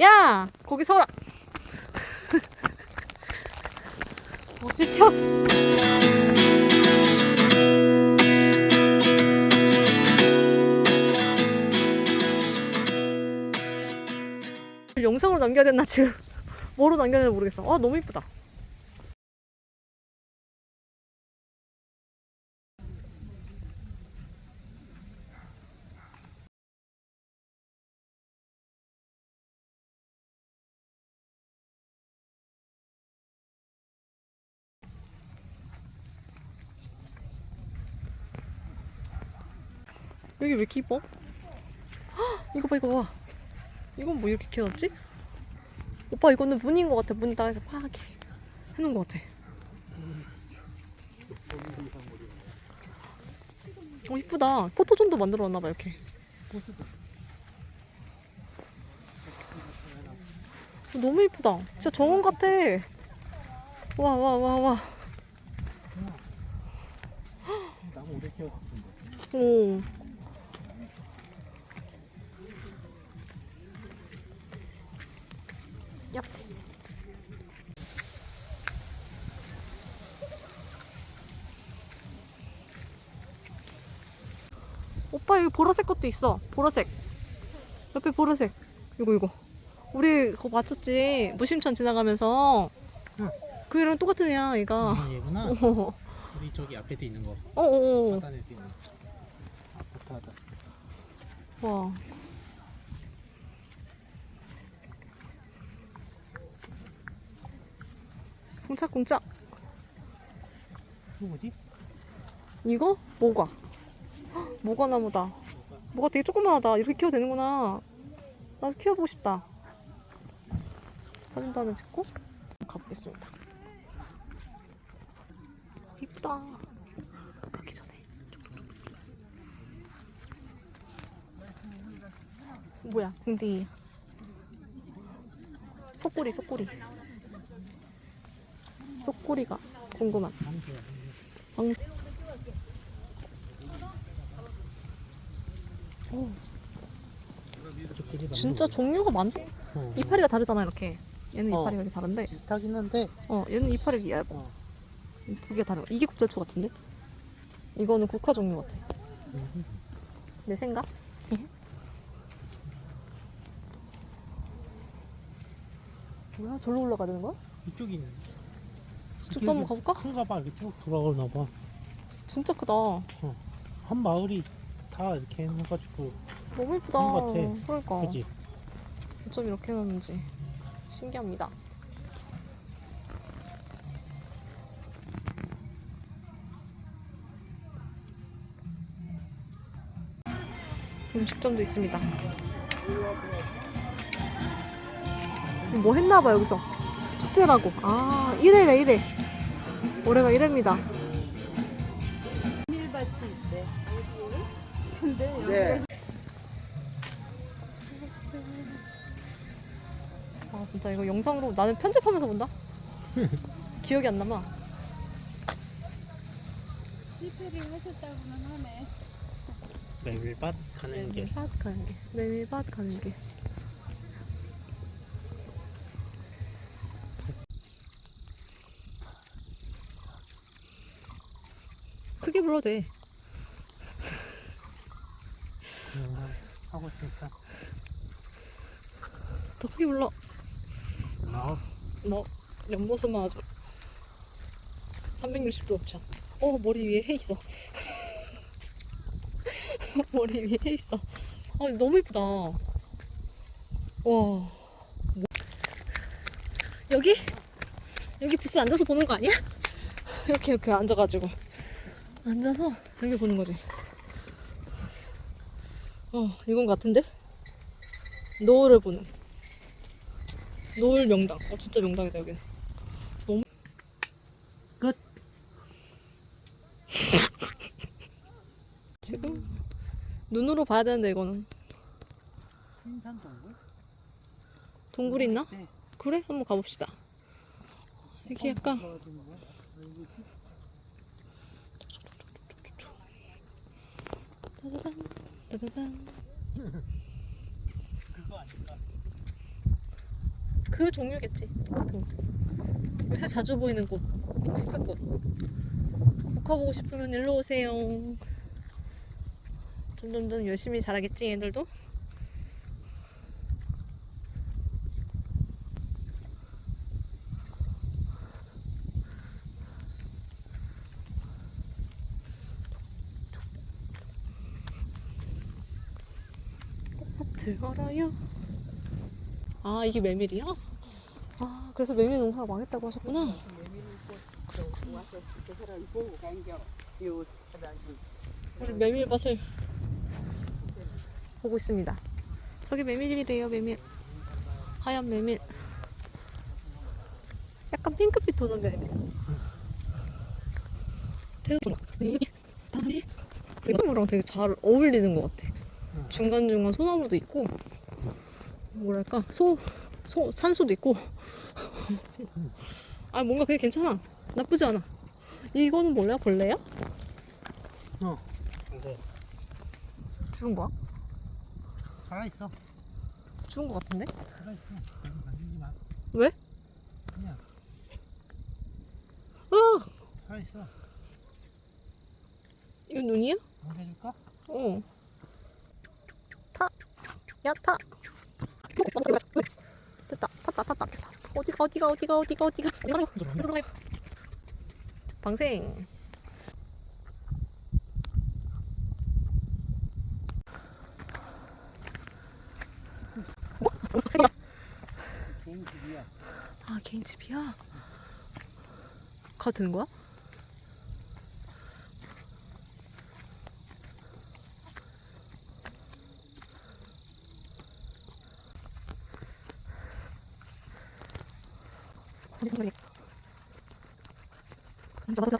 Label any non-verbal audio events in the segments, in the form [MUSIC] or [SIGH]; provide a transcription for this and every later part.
야 거기 서라. [LAUGHS] 어디 튀어 영상으로 남겨야 되나 지금? [LAUGHS] 뭐로 남겨야 되나 모르겠어. 아 너무 이쁘다 여기 왜 이렇게 이뻐? 헉, 이거 봐 이거 봐. 이건 뭐 이렇게 키워놨지? 오빠 이거는 무늬인 것 같아. 딱 이렇게 파랗게 해놓은 것 같아. 어 이쁘다. 포토존도 만들어 놨나봐 이렇게. 어, 너무 이쁘다. 진짜 정원 같아. 와 와 와와. 오 보라색 것도 있어. 보라색. 옆에 보라색. 이거 이거. 우리 그거 봤었지. 무심천 지나가면서. 응. 그 애랑 똑같은 애야, 얘가. 아 얘구나. 어어어. 우리 저기 앞에도 있는 거. 어어어. 바다에도 있는 거. 아파트 하다. 와. 쿵짝쿵짝. 이거 뭐지? 이거? 뭐가? 헉, 뭐가 나무다. 뭐가 되게 조그만하다. 이렇게 키워도 되는구나. 나도 키워보고 싶다. 사진도 하나 찍고 가보겠습니다. 이쁘다. 가기 전에. 뭐야, 궁둥이. 속꼬리, 속꼬리. 속꼬리가 궁금한. 방수야. 방... 오, 진짜 종류가 많다. 어. 이파리가 다르잖아, 이렇게. 얘는 어. 이파리가 이렇게 다른데, 비슷하긴 한데. 어, 얘는 이파리가 얇아. 어. 두개 다른 거. 이게 국자초 같은데? 이거는 국화 종류 같아. 음. 내 생각? 예? 뭐야? 절로 올라가야 되는 거야? 이쪽이 있는. 저쪽도 한번 가볼까? 큰가 봐. 이렇게 쭉 돌아오나 봐. 진짜 크다. 한 마을이 다 이렇게 해가지고. 너무 예쁘다. 그런 것. 그러니까. 그지? 어쩜 이렇게 해놨는지 신기합니다. 음식점도 있습니다. 뭐 했나봐 여기서 축제라고. 아 1회래 1회. 올해가 1회입니다. 진짜 이거 영상으로 나는 편집하면서 본다. [LAUGHS] 기억이 안 남아. 리페링 하셨다고는 하네. 메밀밭 가는 길. 메밀밭 가는 길. 메밀밭 가는 길. 크게 불러도 돼. 영상 하고 있으니까. 더 크게 불러. 나너 옆모습만 아주 360도 샷. 어 머리 위에 해 있어. [LAUGHS] 머리 위에 해 있어. 아 너무 이쁘다. 와. 뭐- 여기 여기 부스 앉아서 보는 거 아니야? [LAUGHS] 이렇게 이렇게 앉아가지고 앉아서 여기 보는 거지. 어 이건 같은데? 노을을 보는. 노을 명당. 어 진짜 명당이다 여기는. 너무 끝. [LAUGHS] 지금 눈으로 봐야 되는데 이거는 신산 동굴? 동굴이 있나? 네. 그래 한번 가봅시다. 이렇게 약간 떨어지는 거야? 따다단 따다단. [LAUGHS] 그거 아닐까? 그 종류겠지. 똑같은 거. 요새 자주 보이는 꽃. 국화꽃. 국화 보고 싶으면 일로 오세요. 점점점 열심히 자라겠지, 얘들도? 걸어요. 아, 이게 메밀이야? 아, 그래서 메밀 농사가 망했다고 하셨구나. 우리 메밀밭을 보고 있습니다. 저기 메밀이래요, 메밀. 하얀 메밀. 약간 핑크빛 도는 메밀. 이거랑 되게 잘 어울리는 것 같아. 중간중간 소나무도 있고, 뭐랄까, 소, 소, 산소도 있고. 아, 뭔가 그게 괜찮아. 나쁘지 않아. 이거는 뭐야? 벌레야? 어. 근데 죽은 거야? 살아있어. 죽은 거 같은데? 살아있어. 만지지 마. 왜? 그냥 아! 살아있어. 이거 눈이야? 옮겨줄까? 어. 타. 야, 타. 됐다. 탔다, 탔다, 탔다. 어디가, 어디가, 어디가, 어디가. 방생. 개인 집이야. 아, 개인 집이야? 가도 되는 거야? 진짜 맞다.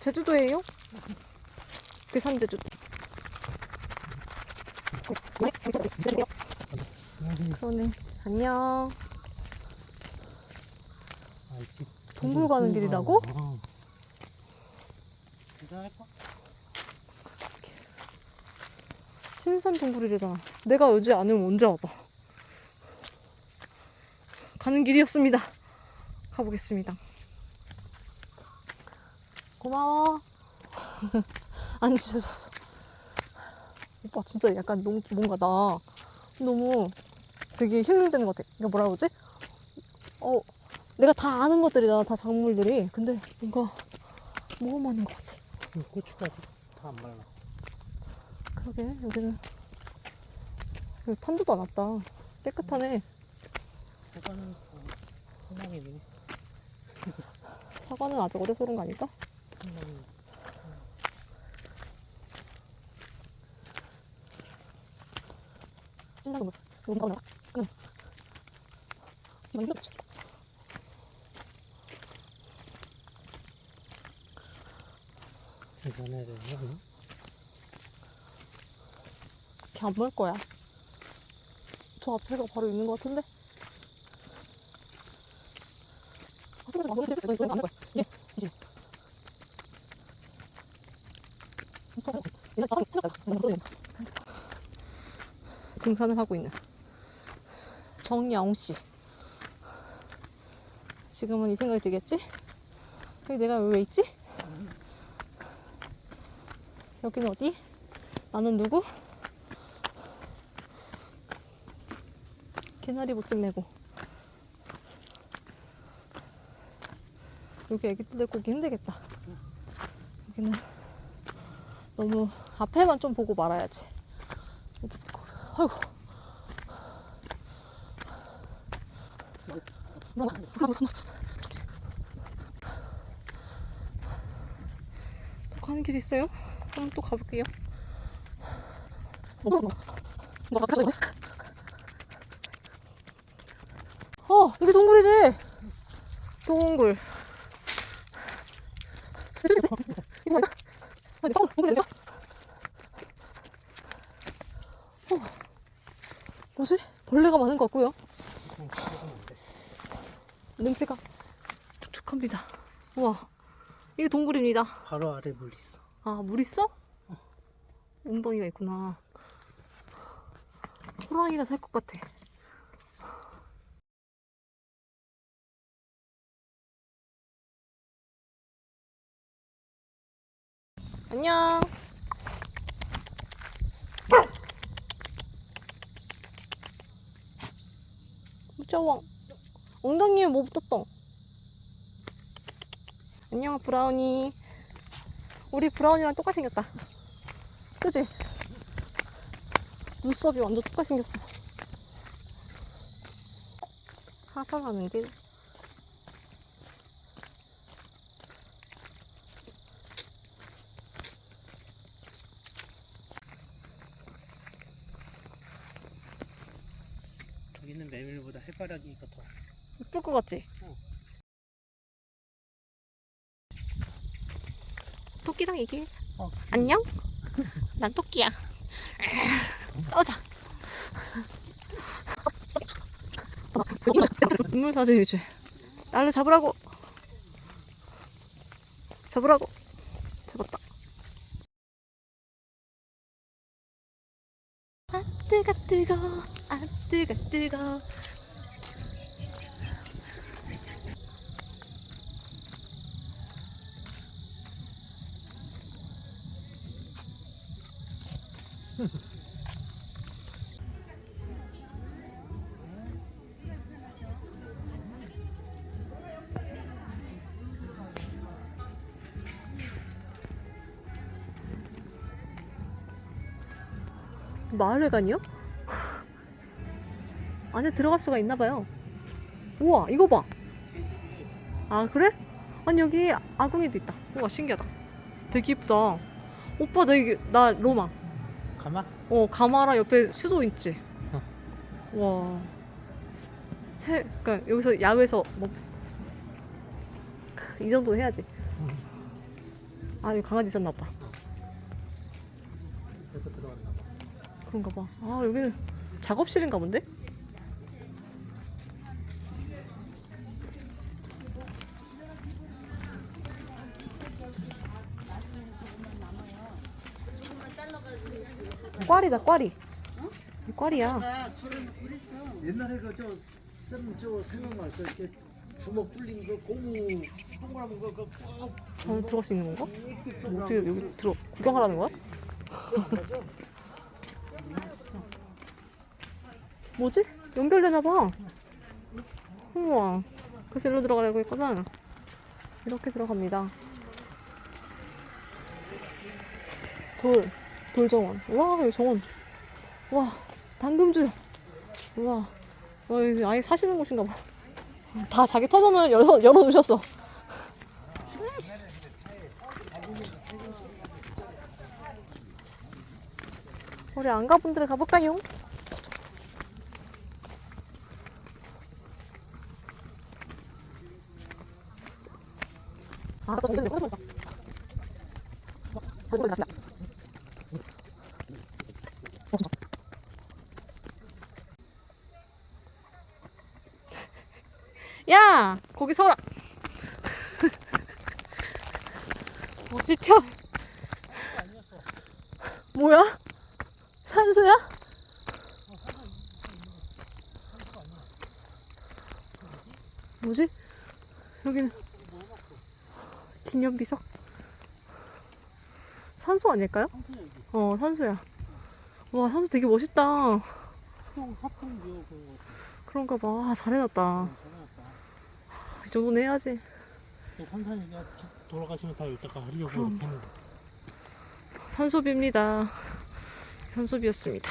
제주도예요? 괴산 제주도. 그러네. 안녕. 동굴 가는 길이라고? 어. 괜찮을까? 신선 동굴이래잖아. 내가 안 오면 언제 와봐. 가는 길이었습니다. 가보겠습니다. 고마워. [LAUGHS] 안 지쳐졌어. 오빠 진짜 약간 너무 뭔가 나 너무 되게 힐링되는 것 같아. 이거 뭐라 그러지? 어, 내가 다 아는 것들이잖아, 다 작물들이. 근데 뭔가 모험하는 것 같아. 이 고추까지 다 안 말랐어. 그러게 여기는 여기 탄도도 안 왔다 깨끗하네 사과는 소나무네. 사과는 아직 어려서 그런 거 아닐까? 소나무. 찐다고 뭐 이거 나오나? 응 이거 이거 계산해야 되나? 걔안 먹을 거야 저 앞에가 바로 있는 것 같은데? 아, 그래서 막 이거 이거 이거 안 거야 이게 이제 등산을 하고 있는 정야옹 씨. 지금은 이 생각이 들겠지? 여기 내가 왜 있지? 여기는 어디? 나는 누구? 개나리 보쯤 메고. 여기 애기들 데리고 오기 힘들겠다. 여기는 너무 앞에만 좀 보고 말아야지. 아이고. 또 가는 길 있어요? 그럼 또 가볼게요 어 이게 동굴이지 동굴 어, 뭐지? 벌레가 많은 것 같고요 냄새가 촉촉합니다 우와 이게 동굴입니다. 바로 아래 물 있어. 아, 물 있어? 웅덩이가 있구나. 호랑이가 살 것 같아. 안녕. 무서워. 엉덩이에 뭐 붙었어? 안녕, 브라우니. 우리 브라운이랑 똑같이 생겼다. 그지? 눈썹이 완전 똑같이 생겼어. 하산하는 길. 저기는 메밀보다 해바라기가 더. 같지? 어. 토끼랑 얘기해. 어. 안녕? 난 토끼야. 싸우자. 눈물 사진 위주. 나를 잡으라고. 잡으라고. 잡았다. 아 뜨거 뜨거 아 뜨거 뜨거 마을회관이요? 안에 들어갈 수가 있나 봐요. 우와, 이거 봐. 아, 그래? 아니, 여기 아궁이도 있다. 우와, 신기하다. 되게 이쁘다. 오빠, 나나 로마. 가마? 어, 가마랑 옆에 수도 있지. 어. 와. 새, 그니까 여기서 야외에서 뭐, 이 정도 해야지. 아, 여기 강아지 있었나 들어갔나 봐. 그런가 봐. 아, 여기는 작업실인가 본데? 꽈리다, 꽈리. 꽈리야. 옛날에 그저쌤저 생각났어 이렇게 주먹 뚫린 그 고무 동그라미 그그꼭 안에 들어갈 수 있는 건가? 뭐 어떻게 여기 들어 구경하라는 거야? 뭐지? 연결되나 봐. 우와. 그래서 일로 들어가려고 했구나. 이렇게 들어갑니다. 돌, 돌정원. 와, 여기 정원. 와, 당금주. 우와. 와, 여기 아예 사시는 곳인가 봐. 다 자기 터전을 열어, 열어놓으셨어. 우리 안 가본 데를 가볼까요? 아, 아까 전에 꺼내고 있어. 거기 거기 났습니다. 어, 진짜. 야, 거기 서라. [LAUGHS] 어디 튀어? 뭐야? 산소야? 뭐지? 여기는 기념비석? 산소 아닐까요? 어, 산소야. 와, 산소 되게 멋있다. 그런가 봐. 아, 잘 해놨다. 이 정도는 해야지. 삼산이가 돌아가시면 다 여기다가 하려고 그럼. 이렇게. 산소비입니다. 산소비였습니다.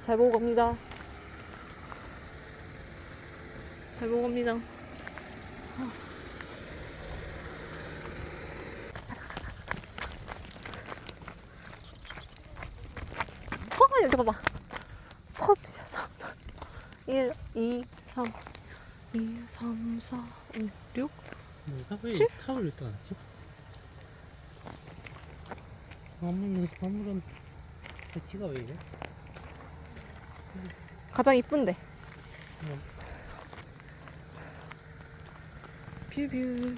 잘 보고 갑니다. 잘 보고 갑니다. 어, 여기 봐봐. 컵, 1, 2, 3, 2, 3, 4, 5, 6. 뭐가 왜 칠? 타월 일단 놨지? 아무런 아무런 패치가 왜 이래? 가장 이쁜데. 응. 뷰뷰.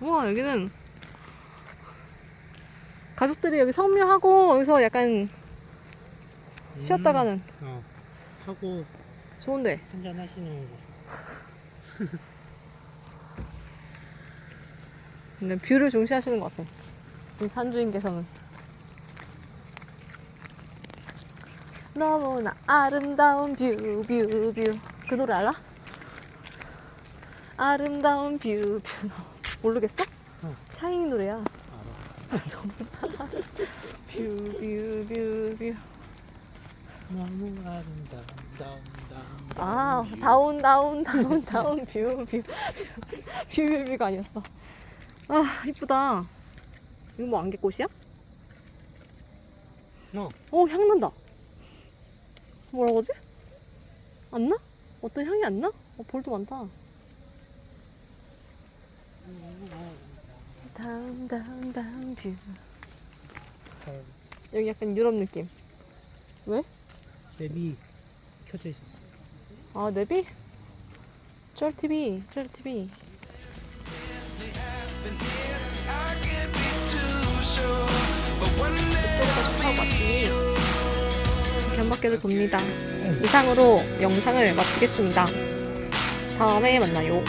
우와 여기는 가족들이 여기 성묘하고 여기서 약간 쉬었다 가는 어. 하고 좋은데. 한잔 하시는 거. [LAUGHS] 근데 뷰를 중시하시는 것 같아. 이 산주인께서는. 너무나 아름다운 뷰, 뷰, 뷰. 그 노래 알아? 아름다운 뷰, 뷰. [LAUGHS] 모르겠어? 어. 샤이니 노래야. 알아. 뷰, 뷰, 뷰, 뷰. 너무 아름다운 다운 다운. 아, 다운, 다운, 다운, 다운, 뷰, 뷰, 뷰, 뷰, 뷰가 아니었어. 아, 이쁘다. 이거 뭐 안개꽃이야? 어. 어, 향 난다. 뭐라고 하지? 안 나? 어떤 향이 안 나? 어, 볼도 많다. 다운, 다운, 다운, 뷰. 여기 약간 유럽 느낌. 왜? 랩이 켜져 있었어. 아, 내비? 쩔TV, 쩔TV. 이쪽에가 좋다고 맞지? 견밖에도 돕니다. 이상으로 영상을 마치겠습니다. 다음에 만나요.